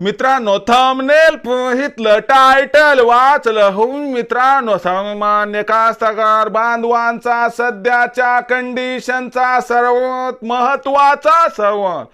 मित्रांनो thumbnail पोहितलं title वाचलं होऊन मित्रांनो सामान्य कास्तकार बांधवांचा सध्याच्या कंडिशनचा सर्वात महत्त्वाचा सवाल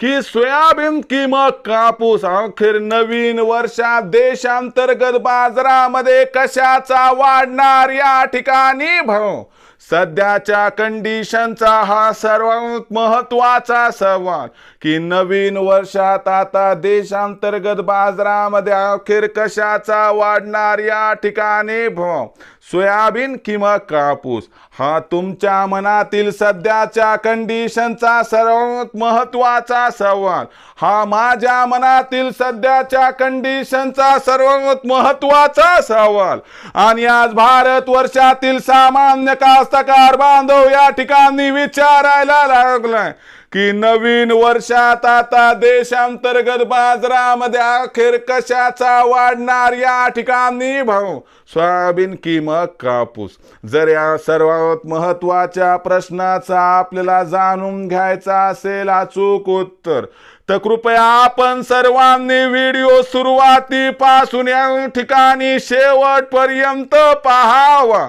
की सोयाबीन किंमत कापूस अखेर नवीन वर्षात देशांतर्गत बाजारामध्ये कशाचा वाढणार या ठिकाणी भाव? सध्याच्या कंडिशनचा हा सर्वात महत्त्वाचा सवाल. की नवीन वर्षात आता देशांतर्गत बाजारामध्ये अखेर कशाचा वाढणार या ठिकाणी भाव? सोयाबीन किंवा कापूस हा तुमच्या मनातील सध्याच्या कंडिशनचा सर्वात महत्त्वाचा सवाल हा माझ्या मनातील सध्याच्या कंडिशनचा सर्वात महत्त्वाचा सवाल आणि आज भारत वर्षातील सामान्य कास्तकार बांधव या ठिकाणी विचारायला लागलाय. की नवीन वर्षात आता देशांतर्गत बाजारामध्ये अखेर कशाचा वाढणार या ठिकाणी? भाऊ सोयाबीन किंमत कापूस. जर या सर्वात महत्त्वाच्या प्रश्नाचा आपल्याला जाणून घ्यायचा असेल अचूक उत्तर तर कृपया आपण सर्वांनी व्हिडिओ सुरुवातीपासून या ठिकाणी शेवटपर्यंत पाहावा.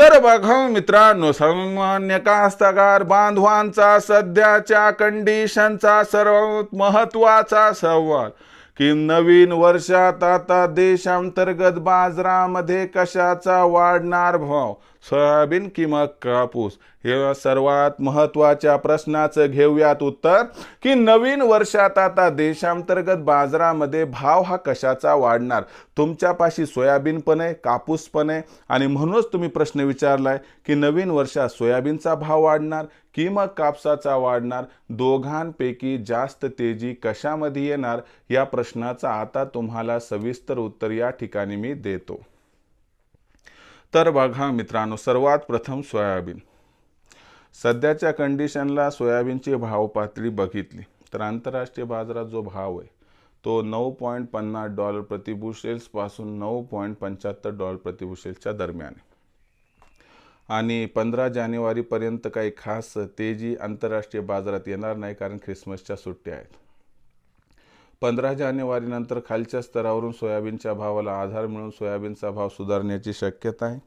तर बघा मित्रांनो सामान्य कास्तकार बांधवांचा सध्याच्या कंडिशनचा सर्वात महत्त्वाचा सवाल. की नवीन वर्षात आता देशांतर्गत बाजारामध्ये कशाचा वाढणार भाव? सोयाबीन किंवा कापूस? हे सर्वात महत्त्वाच्या प्रश्नाचं घेऊयात उत्तर की नवीन वर्षात आता देशांतर्गत बाजारामध्ये भाव हा कशाचा वाढणार? तुमच्यापाशी सोयाबीन पण आहे कापूस पण आहे आणि म्हणूनच तुम्ही प्रश्न विचारलाय की नवीन वर्षात सोयाबीनचा भाव वाढणार की मग कापसाचा वाढणार दोघांपैकी जास्त तेजी कशामध्ये येणार या प्रश्नाचा आता तुम्हाला सविस्तर उत्तर या ठिकाणी मी देतो. तर बघा मित्रांनो सर्वात प्रथम सोयाबीन. सध्याच्या कंडिशनला सोयाबीनची भाव पातळी बघितली. तर आंतरराष्ट्रीय बाजारात जो भाव आहे तो नऊ पॉईंट पन्नास डॉलर प्रतिबुशेल्सपासून नऊ पॉईंट पंच्याहत्तर डॉलर प्रतिबुशेल्सच्या दरम्यान आहे. आणि पंधरा जानेवारीपर्यंत काही खास तेजी आंतरराष्ट्रीय बाजारात येणार नाही कारण ख्रिसमसच्या सुट्ट्या आहेत. पंधरा जानेवारीनंतर खालच्या स्तरावरून सोयाबीनच्या भावाला आधार मिळून सोयाबीनचा भाव सुधारण्याची शक्यता आहे.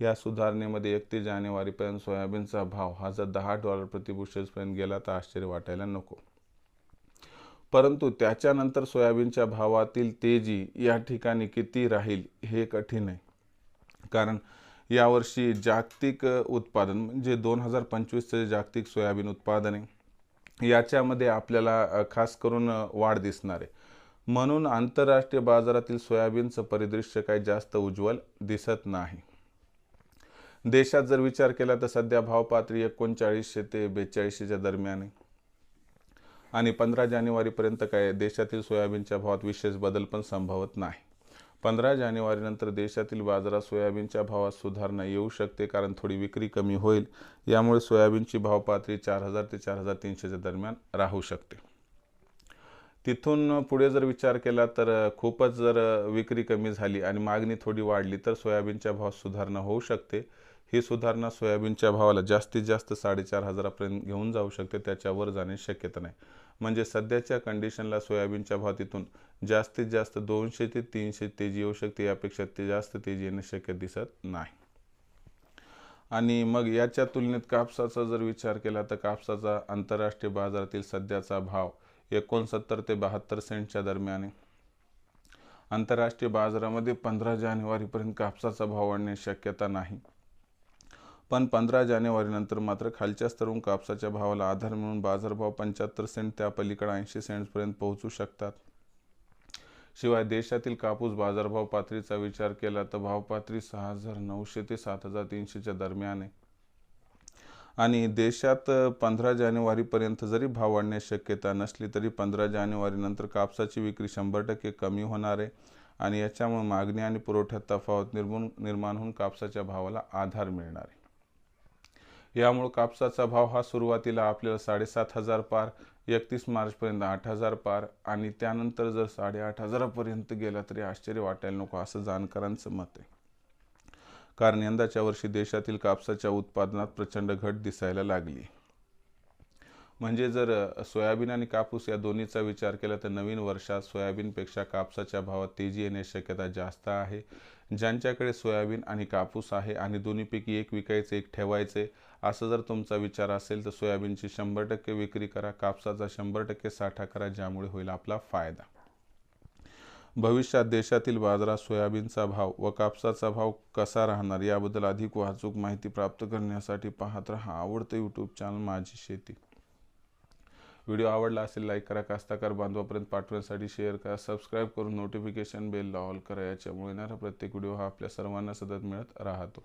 या सुधारणेमध्ये एकतीस जानेवारीपर्यंत सोयाबीनचा भाव हा जर दहा डॉलर प्रतिबुशेसपर्यंत गेला तर आश्चर्य वाटायला नको. परंतु त्याच्यानंतर सोयाबीनच्या भावातील तेजी या ठिकाणी किती राहील हे कठीण आहे. कारण यावर्षी जागतिक उत्पादन म्हणजे दोन हजार पंचवीसचं जागतिक सोयाबीन उत्पादन आहे याच्यामध्ये आपल्याला खास करून वाढ दिसणार आहे. म्हणून आंतरराष्ट्रीय बाजारातील सोयाबीनचं परिदृश्य काही जास्त उज्ज्वल दिसत नाही. देशात जर विचार केला तर सध्या भावपातळी एकोणचाळीसशे ते बेचाळीसशेच्या दरम्यान आहे. आणि पंधरा जानेवारीपर्यंत काय देशातील सोयाबीनच्या भावात विशेष बदल पण संभवत नाही. पंधरा जानेवारीनंतर देशातील बाजारात सोयाबीनच्या भावात सुधारणा येऊ शकते कारण थोडी विक्री कमी होईल. यामुळे सोयाबीनची भाव पातळी चार हजार ते चार हजार तीनशेच्या दरम्यान राहू शकते. तिथून पुढे जर विचार केला तर खूपच जर विक्री कमी झाली आणि मागणी थोडी वाढली तर सोयाबीनच्या भावात सुधारणा होऊ शकते. ही सुधारणा सोयाबीनच्या भावाला जास्तीत जास्त साडेचार हजारापर्यंत घेऊन जाऊ शकते त्याच्यावर जाण्याची शक्यता नाही. म्हणजे सध्याच्या कंडिशनला सोयाबीनच्या भाव तिथून जास्तीत जास्त दोनशे ते तीनशे तेजी येऊ शकते यापेक्षा ते जास्त तेजी येणं शक्य दिसत नाही. आणि मग याच्या तुलनेत कापसाचा जर विचार केला तर कापसाचा आंतरराष्ट्रीय बाजारातील सध्याचा भाव एकोणसत्तर ते बहात्तर सेंटच्या दरम्यान आहे. आंतरराष्ट्रीय बाजारामध्ये पंधरा जानेवारीपर्यंत कापसाचा भाव वाढण्याची शक्यता नाही. पण पंधरा जानेवारीनंतर मात्र खालच्या स्तरून कापसाच्या भावाला आधार मिळून बाजारभाव पंच्याहत्तर सेंट त्या पलीकडे ऐंशी सेंट्सपर्यंत पोहोचू शकतात. शिवाय देशातील कापूस बाजारभाव पातळीचा विचार केला तर भाव पातळी सहा हजार नऊशे ते सात हजार तीनशेच्या दरम्यान आहे. आणि देशात पंधरा जानेवारीपर्यंत जरी भाव वाढण्याची शक्यता नसली तरी पंधरा जानेवारीनंतर कापसाची विक्री शंभर टक्के कमी होणार आहे आणि याच्यामुळे मागणी आणि पुरवठ्यात तफावत निर्मून निर्माण होऊन कापसाच्या भावाला आधार मिळणार आहे. यामुळे कापसाचा भाव हा सुरुवातीला आपल्याला साडेसात हजार पार एकतीस मार्चपर्यंत आठ हजार पार आणि त्यानंतर जर साडेआठ हजारापर्यंत गेला तरी आश्चर्य वाटायला नको असं जाणकारांचं मत आहे. कारण यंदाच्या वर्षी देशातील कापसाच्या उत्पादनात प्रचंड घट दिसायला लागली. म्हणजे जर सोयाबीन आणि कापूस या दोन्हीचा विचार केला तर नवीन वर्षात सोयाबीनपेक्षा कापसाच्या भावात तेजी येण्याची शक्यता जास्त आहे. ज्यांच्याकडे सोयाबीन आणि कापूस आहे आणि दोन्हीपैकी एक विकायचे एक ठेवायचे असं जर तुमचा विचार असेल तर सोयाबीनची शंभर टक्के विक्री करा कापसाचा शंभर टक्के साठा करा ज्यामुळे होईल आपला फायदा. भविष्यात देशातील बाजारात सोयाबीनचा भाव व कापसाचा भाव कसा राहणार याबद्दल अधिक वाहतूक माहिती प्राप्त करण्यासाठी पाहत राहा आवडतं यूट्यूब चॅनल माझी शेती. व्हिडिओ आवडला असेल लाईक करा कास्ताकार बांधवापर्यंत पाठवण्यासाठी शेअर करा सबस्क्राईब करून नोटिफिकेशन बेलला ऑल करा याच्यामुळे येणारा प्रत्येक व्हिडिओ हा आपल्या सर्वांना सतत मिळत राहतो.